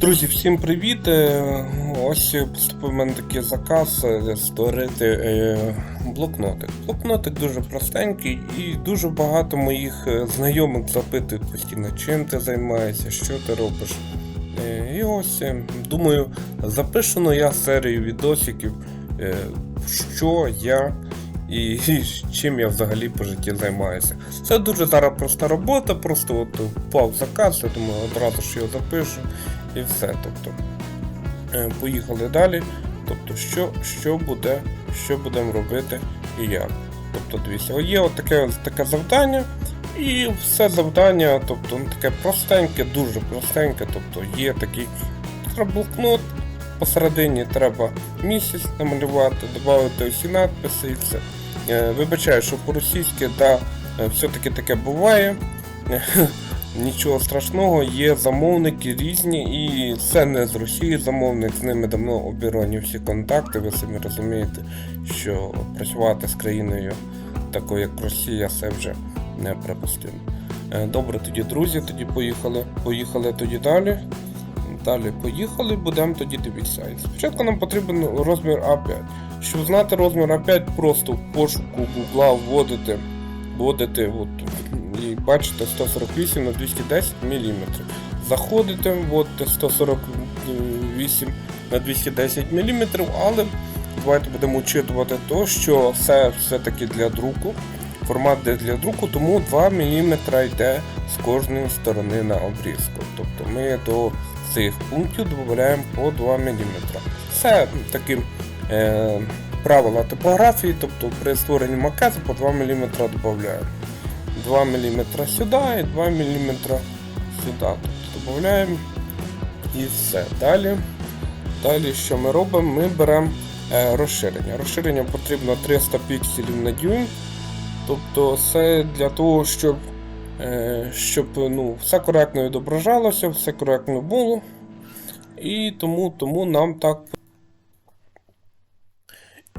Друзі, всім привіт! Е, Ось поступив в мене такий заказ е, створити е, блокнотик. Блокнотик дуже простенький і дуже багато моїх знайомих запитують постійно, чим ти займаєшся, що ти робиш. І ось думаю, запишу я серію відосиків, що я і чим я взагалі по житті займаюся. Це дуже зараз проста робота, просто от впав заказ, я думаю, одразу ж його запишу і все. Тобто, е, поїхали далі. Тобто, що, що буде, що будемо робити і як. Тобто, дивіться, є от таке, завдання, і все завдання, тобто, ну, таке простеньке, дуже простеньке. Тобто є такий треба блокнот, посередині треба місяць намалювати, додати усі надписи і все. Е, Вибачаю, що по-російськи, да, е, все-таки таке буває. Нічого страшного, є замовники різні, і це не з Росії замовник, з ними давно обірвані всі контакти. Ви самі розумієте, що працювати з країною такою, як Росія, це вже неприпустимо. Е, Добре, тоді, друзі, тоді поїхали. Поїхали тоді далі. Далі поїхали, будемо тоді дивитися. Спочатку нам потрібен розмір А5. Щоб знати розмір А5, просто в пошуку Google вводите, вводите от, бачите 148 на 210 мм. Заходите, вводите 148 на 210 мм, але давайте будемо учитувати то, що це все-таки для друку. Формат для друку, тому 2 мм йде з кожної сторони на обрізку. Тобто ми до цих пунктів додаємо по 2 мм. Це такі е, правила типографії, тобто при створенні макету по 2 мм додаємо. 2 мм сюди і 2 мм сюди. Тобто додаємо і все. Далі, далі що ми робимо? Ми беремо е, розширення. Розширення потрібно 300 пікселів на дюйм. Тобто це для того, щоб, е, щоб ну, все коректно відображалося, все коректно було. І тому, тому нам так.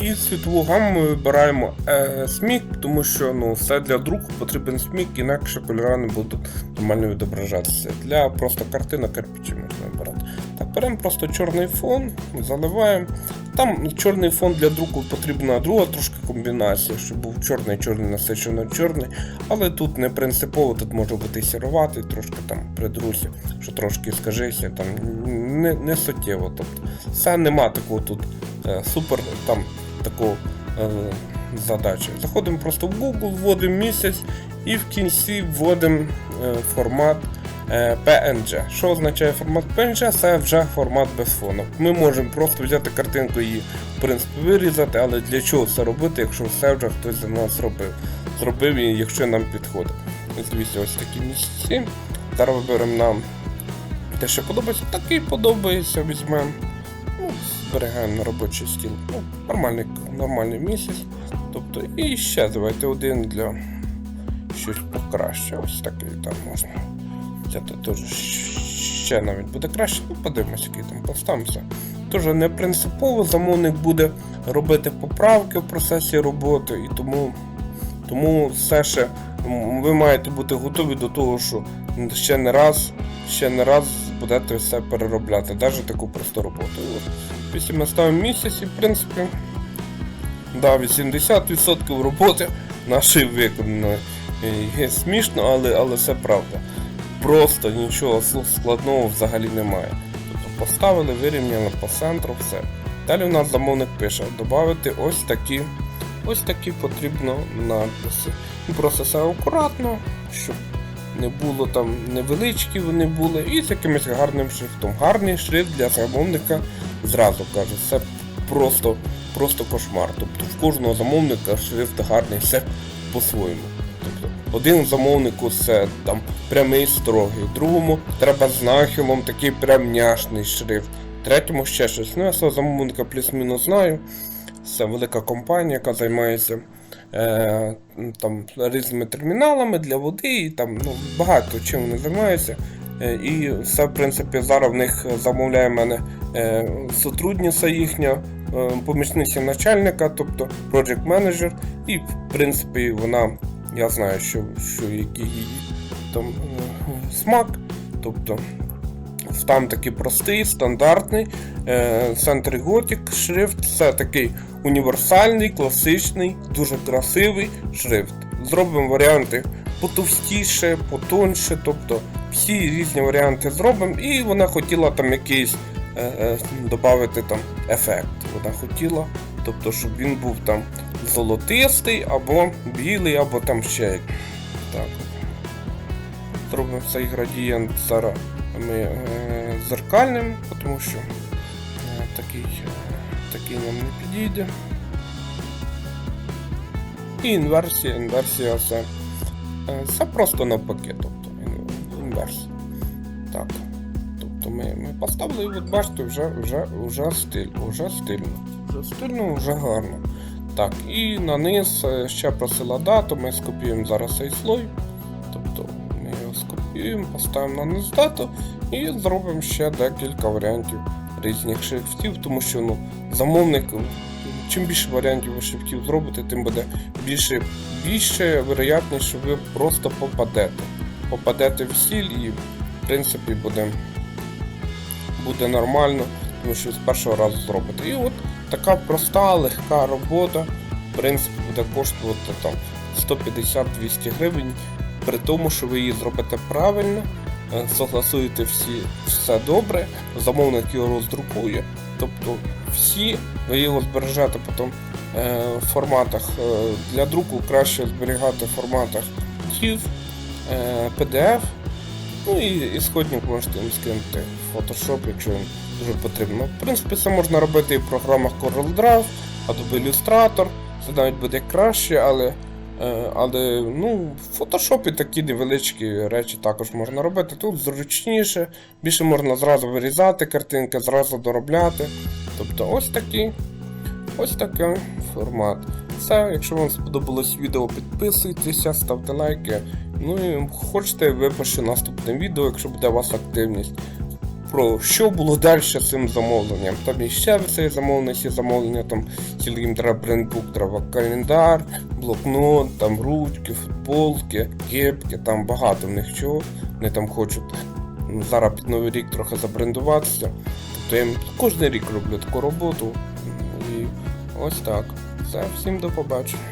І світову гамму вибираємо е, смік, тому що ну, все для друку потрібен смік, інакше кольори не будуть нормально відображатися. Для просто картинок кирпичі можна вибирати. Так, беремо просто чорний фон, заливаємо. Там чорний фон для друку потрібна друга трошки комбінація, щоб був чорний, чорний насичено чорний. Але тут не принципово, тут може бути сіруватий, трошки там при друзі, що трошки скажися, там не, не суттєво. Тобто, все нема такого тут е, супер там такого е, задачі. Заходимо просто в Google, вводимо місяць і в кінці вводимо е, формат е, PNG. Що означає формат PNG? Це вже формат без фону. Ми можемо просто взяти картинку і в принципі вирізати, але для чого це робити, якщо все вже хтось за нас зробив. Зробив і якщо нам підходить. Дивіться, ось такі місці. Зараз виберемо нам те, що подобається, такий подобається, візьмемо. Зберігаємо на робочий стіл. Ну, нормальний, нормальний місяць. Тобто, і ще давайте один для щось покраще. Ось такий там можна. Взяти теж ще навіть буде краще. Ну, подивимось, який там поставимося. Теж не принципово замовник буде робити поправки в процесі роботи, і тому, тому все ще ви маєте бути готові до того, що ще не раз, ще не раз будете все переробляти, навіть таку просту роботу. Ми ставимо місяць і в принципі да, 80% роботи нашої виконаної. І Є смішно, але, але це правда. Просто нічого складного взагалі немає. Тобто поставили, вирівняли по центру, все. Далі у нас замовник пише, додати ось такі, ось такі потрібно надписи. Ну, Просто все акуратно, щоб не було там невеличкі вони були, і з якимось гарним шрифтом. Гарний шрифт для замовника зразу кажу, це просто, просто кошмар. Тобто в кожного замовника шрифт гарний, все по-своєму. Тобто один замовнику це там прямий строгий, другому треба з нахилом такий прям няшний шрифт, третьому ще щось. Ну, я свого замовника плюс-мінус знаю. Це велика компанія, яка займається е, там, різними терміналами для води, і там ну, багато чим вони займаються. Е, і це, в принципі, зараз в них замовляє мене е, сотрудниця їхня, е, помічниця начальника, тобто project manager, і в принципі вона, я знаю, що, що який її там смак. Тобто Там такий простий, стандартний Century Gothic шрифт. Це такий універсальний, класичний, дуже красивий шрифт. Зробимо варіанти потовстіше, потоньше, тобто всі різні варіанти зробимо. І вона хотіла там якийсь е, е, додати там ефект. Вона хотіла, тобто, щоб він був там золотистий, або білий, або там ще. Так. Зробимо цей градієнт зараз е, зеркальним, тому що е, такий, е, такий нам не підійде. І інверсія, інверсія це, е, це просто навпаки, тобто ін- інверсія. Так. Тобто ми, ми поставили і от бачите, вже, вже, вже стиль, вже стильно. Вже стильно, вже гарно. Так, і на низ е, ще просила дату, ми скопіюємо зараз цей слой. Тобто ми його скопіюємо, поставимо на низ дату і зробимо ще декілька варіантів різних шрифтів, тому що ну, замовник, чим більше варіантів ви шрифтів зробите, тим буде більше, більше вероятність, що ви просто попадете. Попадете в стіль і в принципі буде, буде нормально, тому що з першого разу зробите. І от така проста, легка робота, в принципі, буде коштувати там 150-200 гривень, при тому, що ви її зробите правильно, согласуєте всі все добре, замовник його роздрукує. Тобто всі ви його збережете потім е, в форматах е, для друку краще зберігати в форматах TIFF, е, PDF. Ну і ісходник можете їм скинути в Photoshop, якщо їм дуже потрібно. В принципі, це можна робити і в програмах CorelDRAW, Adobe Illustrator. Це навіть буде краще, але, е, але ну, в Photoshop такі невеличкі речі також можна робити. Тут зручніше, більше можна зразу вирізати картинки, зразу доробляти. Тобто ось такий, ось такий формат. Все, якщо вам сподобалось відео, підписуйтеся, ставте лайки. Ну і хочете, випишу наступне відео, якщо буде у вас активність. Про що було далі з цим замовленням. Там і ще це замовлення, всі замовлення, там тільки їм треба брендбук, треба календар, блокнот, там ручки, футболки, кепки, там багато в них чого. Вони там хочуть ну, зараз під новий рік трохи забрендуватися. Тобто я кожен рік роблю таку роботу. І ось так. Все, всім до побачення.